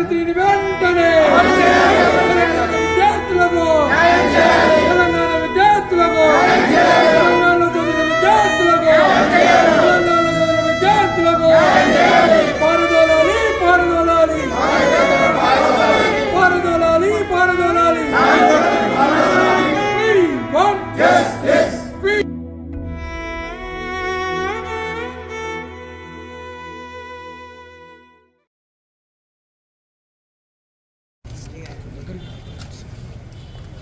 dediğini ben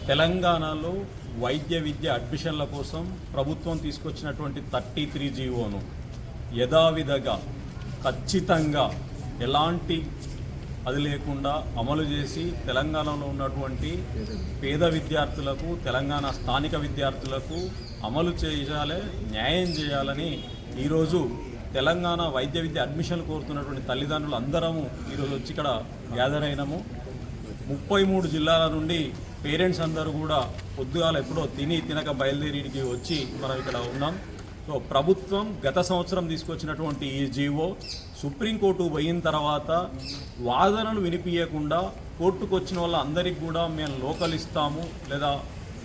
తెలంగాణలో వైద్య విద్య అడ్మిషన్ల కోసం ప్రభుత్వం తీసుకొచ్చినటువంటి థర్టీ త్రీ జీవోను యథావిధిగా ఖచ్చితంగా ఎలాంటి అది లేకుండా అమలు చేసి తెలంగాణలో ఉన్నటువంటి పేద విద్యార్థులకు తెలంగాణ స్థానిక విద్యార్థులకు అమలు చేయాలి న్యాయం చేయాలని ఈరోజు తెలంగాణ వైద్య విద్య అడ్మిషన్ కోరుతున్నటువంటి తల్లిదండ్రులు అందరము ఈరోజు వచ్చి ఇక్కడ గ్యాదర్ అయినాము. ముప్పై మూడు జిల్లాల నుండి పేరెంట్స్ అందరూ కూడా పొద్దుగాల ఎప్పుడో తిని తినక బయలుదేరికి వచ్చి మనం ఇక్కడ ఉన్నాం. సో ప్రభుత్వం గత సంవత్సరం తీసుకొచ్చినటువంటి ఈ జీవో సుప్రీంకోర్టు పోయిన తర్వాత వాదనలు వినిపించకుండా కోర్టుకు వచ్చిన వాళ్ళందరికీ కూడా మేము లోకల్ ఇస్తాము లేదా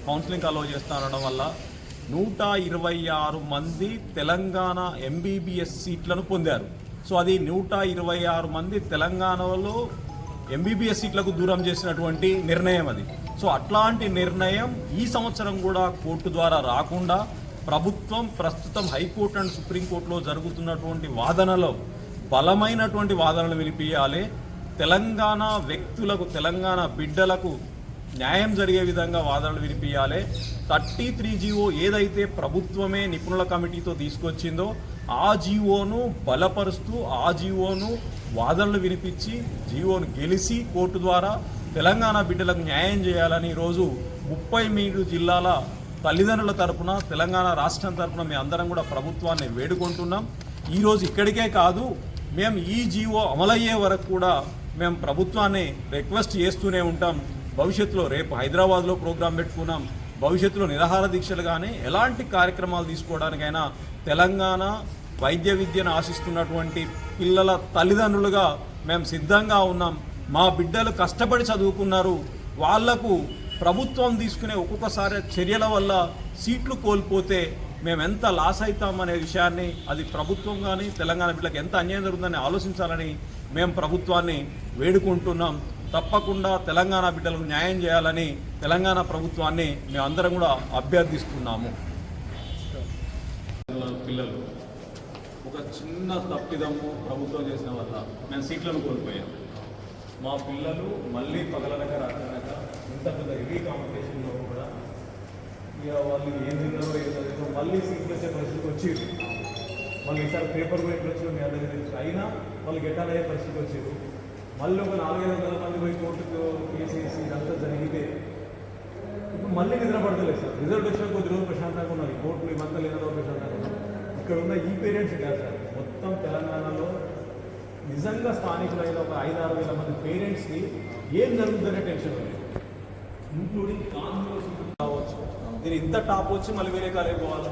కౌన్సిలింగ్ అలో చేస్తానడం వల్ల నూట ఇరవై ఆరు మంది తెలంగాణ ఎంబీబీఎస్ సీట్లను పొందారు. సో అది నూట ఇరవై ఆరు మంది తెలంగాణలో ఎంబీబీఎస్ సీట్లకు దూరం చేసినటువంటి నిర్ణయం అది. సో అట్లాంటి నిర్ణయం ఈ సంవత్సరం కూడా కోర్టు ద్వారా రాకుండా ప్రభుత్వం ప్రస్తుతం హైకోర్టు అండ్ సుప్రీంకోర్టులో జరుగుతున్నటువంటి వాదనలో బలమైనటువంటి వాదనలు వినిపించాలి తెలంగాణ వ్యక్తులకు తెలంగాణ బిడ్డలకు న్యాయం జరిగే విధంగా వాదనలు వినిపించాలి థర్టీ త్రీ జీవో ఏదైతే ప్రభుత్వమే నిపుణుల కమిటీతో తీసుకొచ్చిందో ఆ జీవోను బలపరుస్తూ ఆ జీవోను వాదనలు వినిపించి జీవోను గెలిచి కోర్టు ద్వారా తెలంగాణ బిడ్డలకు న్యాయం చేయాలని ఈరోజు ముప్పై మూడు జిల్లాల తల్లిదండ్రుల తరపున తెలంగాణ రాష్ట్రం తరపున మేము అందరం కూడా ప్రభుత్వాన్ని వేడుకుంటున్నాం. ఈరోజు ఇక్కడికే కాదు మేము ఈ జీవో అమలయ్యే వరకు కూడా మేము ప్రభుత్వాన్ని రిక్వెస్ట్ చేస్తూనే ఉంటాం. భవిష్యత్తులో రేపు హైదరాబాద్లో ప్రోగ్రాం పెట్టుకున్నాం. భవిష్యత్తులో నిరాహార దీక్షలు కానీ ఎలాంటి కార్యక్రమాలు తీసుకోవడానికైనా తెలంగాణ వైద్య విద్యను ఆశిస్తున్నటువంటి పిల్లల తల్లిదండ్రులుగా మేము సిద్ధంగా ఉన్నాం. మా బిడ్డలు కష్టపడి చదువుకున్నారు. వాళ్ళకు ప్రభుత్వం తీసుకునే ఒక్కొక్కసారి చర్యల వల్ల సీట్లు కోల్పోతే మేము ఎంత లాస్ అవుతామనే విషయాన్ని అది ప్రభుత్వం కానీ తెలంగాణ బిడ్డలకు ఎంత అన్యాయం జరుగుతుందని ఆలోచించాలని మేము ప్రభుత్వాన్ని వేడుకుంటున్నాం. తప్పకుండా తెలంగాణ బిడ్డలకు న్యాయం చేయాలని తెలంగాణ ప్రభుత్వాన్ని మేమందరం కూడా అభ్యర్థిస్తున్నాము. పిల్లలు ఒక చిన్న తప్పిదము ప్రభుత్వం చేసిన వల్ల మేము సీట్లను కోల్పోయాం. మా పిల్లలు మళ్ళీ పగలనక రాకనక ఇంత పెద్ద హెవీ కాంపిటీషన్లో కూడా ఇక వాళ్ళు ఏం తిన్నారో ఏం చదివారో మళ్ళీ సీట్లు వచ్చే పరిస్థితికి వచ్చి మళ్ళీ ఈసారి పేపర్ కూడా ఎప్పుడు మీ అందరికీ తెలుసు. అయినా వాళ్ళు గెటాల్ అయ్యే పరిస్థితికి వచ్చారు మళ్ళీ ఒక నాలుగైదు వందల మంది పోయి కోర్టుకు కేసేసి ఇదంతా జరిగితే ఇప్పుడు మళ్ళీ నిద్ర పడతలేదు సార్. రిజల్ట్ వచ్చిన కొద్ది రోజులు ప్రశాంతంగా ఉన్నారు. కోర్టులు ఇవంతా లేదో రోజు ప్రశాంతంగా ఉన్నారు. ఇక్కడ ఉన్న ఈ పేరెంట్స్ కాదు సార్. మొత్తం తెలంగాణలో నిజంగా స్థానికులైన ఒక ఐదు ఆరు వేల మంది పేరెంట్స్కి ఏం జరుగుతుందనే టెన్షన్ ఉంది ఇంక్లూడింగ్ కాన్ఫిడెన్స్ కావచ్చు. నేను ఇంత టాప్ వచ్చి మళ్ళీ వేరే కాలేజ్ పోవాలి.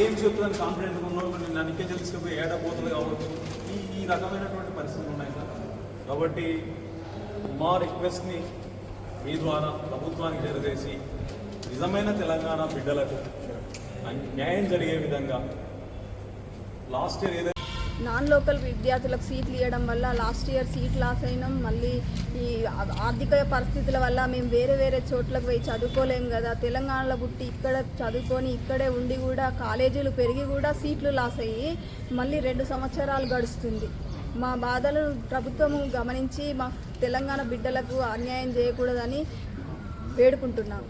ఏం చెప్తుందని కాన్ఫిడెంట్ ఉన్నోళ్ళు నేను నన్ను ఇంకే తీసుకుపోయి ఏడపోతుంది కావచ్చు? ఈ ఈ రకమైనటువంటి పరిస్థితులు ఉన్నాయి సార్. కాబట్టి మా రిక్వెస్ట్ని మీ ద్వారా ప్రభుత్వానికి చేరవేసి నిజమైన తెలంగాణ బిడ్డలకు న్యాయం జరిగే విధంగా లాస్ట్ ఇయర్ ఏదైతే నాన్ లోకల్ విద్యార్థులకు సీట్లు ఇవ్వడం వల్ల లాస్ట్ ఇయర్ సీట్ లాస్ అయినాం. మళ్ళీ ఈ ఆర్థిక పరిస్థితుల వల్ల మేము వేరే వేరే చోట్లకు పోయి చదువుకోలేం కదా. తెలంగాణలో పుట్టి ఇక్కడ చదువుకొని ఇక్కడే ఉండి కూడా కాలేజీలు పెరిగి కూడా సీట్లు లాస్ అయ్యి మళ్ళీ రెండు సంవత్సరాలు గడుస్తుంది. మా బాధలు ప్రభుత్వము గమనించి మా తెలంగాణ బిడ్డలకు అన్యాయం చేయకూడదని వేడుకుంటున్నాం.